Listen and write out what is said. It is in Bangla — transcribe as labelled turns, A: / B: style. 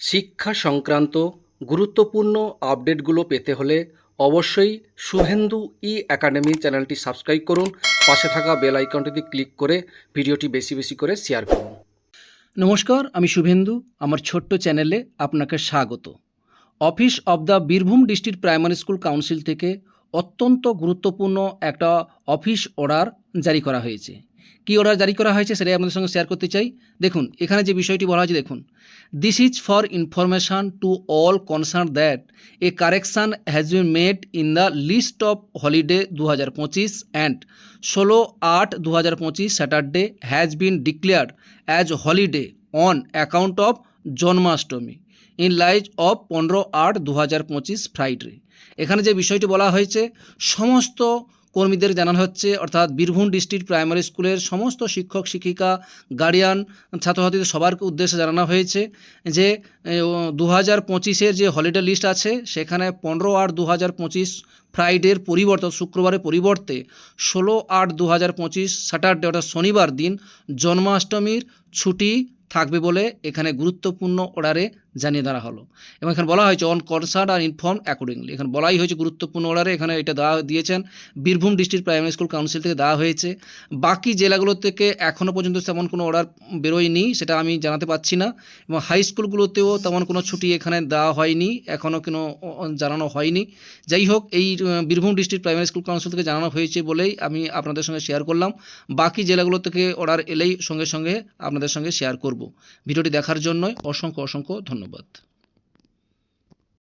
A: শিক্ষা সংক্রান্ত গুরুত্বপূর্ণ আপডেটগুলো পেতে হলে অবশ্যই শুভেন্দু ই একাডেমি চ্যানেলটি সাবস্ক্রাইব করুন। পাশে থাকা বেল আইকনটিতে ক্লিক করে ভিডিওটি বেশি বেশি করে শেয়ার করুন। নমস্কার, আমি শুভেন্দু। আমার ছোট্ট চ্যানেলে আপনাকে স্বাগত। Office of the Birbhum district primary school council থেকে অত্যন্ত গুরুত্বপূর্ণ একটা অফিস অর্ডার জারি করা হয়েছে। কি অর্ডার জারি করা হয়েছে সেটাই আপনাদের সঙ্গে শেয়ার করতে চাই। দেখুন, এখানে যে বিষয়টি বলা হয়েছে, দেখুন। This is for information to all concern that a correction has been made in the list of holiday দু হাজার পঁচিশ অ্যান্ড ষোলো আট দু হাজার পঁচিশ Saturday has been declared as holiday on account of Janmashtami in lieu of পনেরো আট দু হাজার পঁচিশ ফ্রাইডে এখানে যে বিষয়টি বলা হয়েছে, সমস্ত কর্মীদের জানানো হচ্ছে, অর্থাৎ বীরভূম ডিস্ট্রিক্ট প্রাইমারি স্কুলের সমস্ত শিক্ষক, শিক্ষিকা, গার্ডিয়ান, ছাত্রছাত্রীদের সবার উদ্দেশ্যে জানানো হয়েছে যে দু হাজার পঁচিশের যে হলিডে লিস্ট আছে, সেখানে পনেরো আট দু হাজার পঁচিশ ফ্রাইডের পরিবর্তে শুক্রবারের পরিবর্তে ষোলো আট দু হাজার পঁচিশ স্যাটারডে, অর্থাৎ শনিবার দিন জন্মাষ্টমীর ছুটি থাকবে বলে এখানে গুরুত্বপূর্ণ অর্ডারে জানিয়ে দেওয়া হলো। এবং এখানে বলা হয়েছে all concerned are inform accordingly এখানে বলাই হয়েছে গুরুত্বপূর্ণ অর্ডারে এখানে এটা দেওয়া দিয়েছেন। Birbhum district primary school council থেকে দেওয়া হয়েছে। বাকি জেলাগুলো থেকে এখনও পর্যন্ত তেমন কোনো অর্ডার বেরোয়নি, সেটা আমি জানাতে পারছি না। এবং হাই স্কুলগুলোতেও তেমন কোনো ছুটি এখানে দেওয়া হয়নি এখনও কোনো জানানো হয়নি। যাই হোক, এই Birbhum district primary school council থেকে জানানো হয়েছে বলেই আমি আপনাদের সঙ্গে শেয়ার করলাম। বাকি জেলাগুলো থেকে অর্ডার এলেই সঙ্গে সঙ্গে আপনাদের সঙ্গে শেয়ার করব। ভিডিওটি দেখার জন্য অসংখ্য অসংখ্য ধন্যবাদ